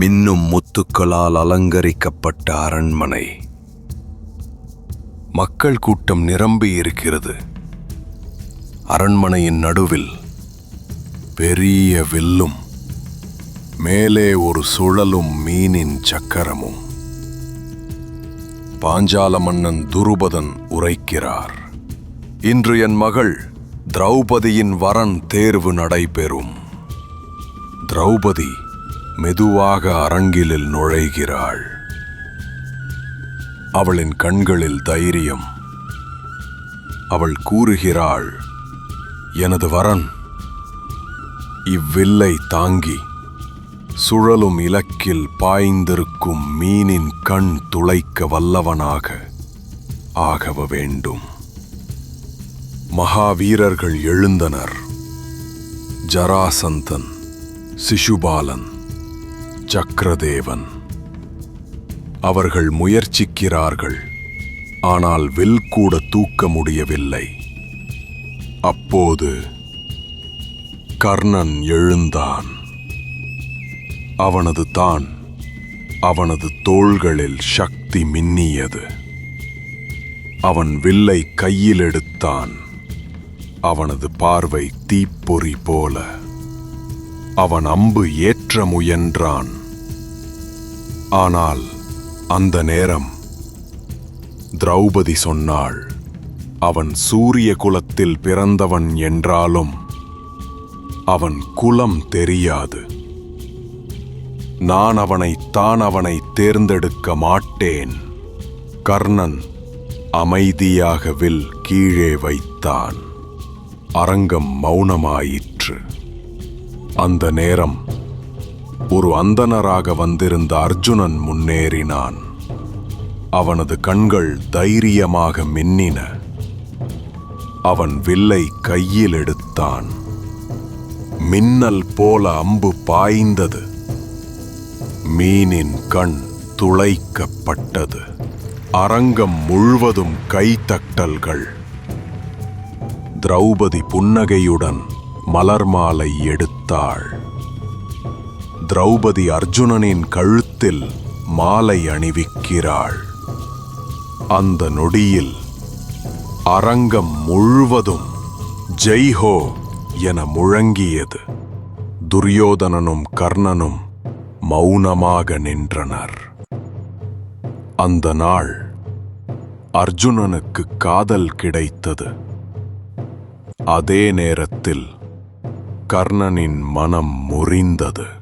மின்னும் முத்துக்களால் அலங்கரிக்கப்பட்ட அரண்மனை. மக்கள் கூட்டம் நிரம்பி இருக்கிறது. அரண்மனையின் நடுவில் பெரிய வில்லும் மேலே ஒரு சுழலும் மீனின் சக்கரமும். பாஞ்சால மன்னன் துருபதன் உரைக்கிறார் இன்று என் மகள் திரௌபதியின் வரன் தேர்வு நடைபெறும். திரௌபதி மெதுவாக அரங்கிலில் நுழைகிறாள். அவளின் கண்களில் தைரியம். அவள் கூறுகிறாள் எனது வரன் இவ்வில்லை தாங்கி சுழலும் இலக்கில் பாய்ந்திருக்கும் மீனின் கண் துளைக்க வல்லவனாக ஆகவ வேண்டும். மகாவீரர்கள் எழுந்தனர். ஜராசந்தன் சிசுபாலன் சக்கரதேவன். அவர்கள் முயற்சிக்கிறார்கள் ஆனால் வில் கூட தூக்க முடியவில்லை. அப்போது கர்ணன் எழுந்தான். அவனது தான் அவனது தோள்களில் சக்தி மின்னியது. அவன் வில்லை கையில் எடுத்தான். அவனது பார்வை தீப்பொறி போல. அவன் அம்பு ஏற்ற முயன்றான். ஆனால் அந்த நேரம் திரௌபதி சொன்னாள் அவன் சூரிய குலத்தில் பிறந்தவன் என்றாலும் அவன் குலம் தெரியாது. நான் அவனை தான் அவனை தேர்ந்தெடுக்க மாட்டேன். கர்ணன் அமைதியாக வில் கீழே வைத்தான். அரங்கம் மௌனமாயிற்று. அந்த நேரம் ஒரு அந்தணராக வந்திருந்த அர்ஜுனன் முன்னேறினான். அவனது கண்கள் தைரியமாக மின்னின. அவன் வில்லை கையில் எடுத்தான். மின்னல் போல அம்பு பாய்ந்தது. மீனின் கண் துளைக்கப்பட்டது. அரங்கம் முழுவதும் கைத்தட்டல்கள். திரௌபதி புன்னகையுடன் மலர் மாலை எடுத்தாள். திரௌபதி அர்ஜுனனின் கழுத்தில் மாலை அணிவிக்கிறாள். அந்த நொடியில் அரங்கம் முழுவதும் ஜெய்ஹோ என முழங்கியது. துரியோதனனும் கர்ணனும் மௌனமாக நின்றனர். அந்த நாள் அர்ஜுனனுக்கு காதல் கிடைத்தது. அதே நேரத்தில் கர்ணனின் மனம் முறிந்தது.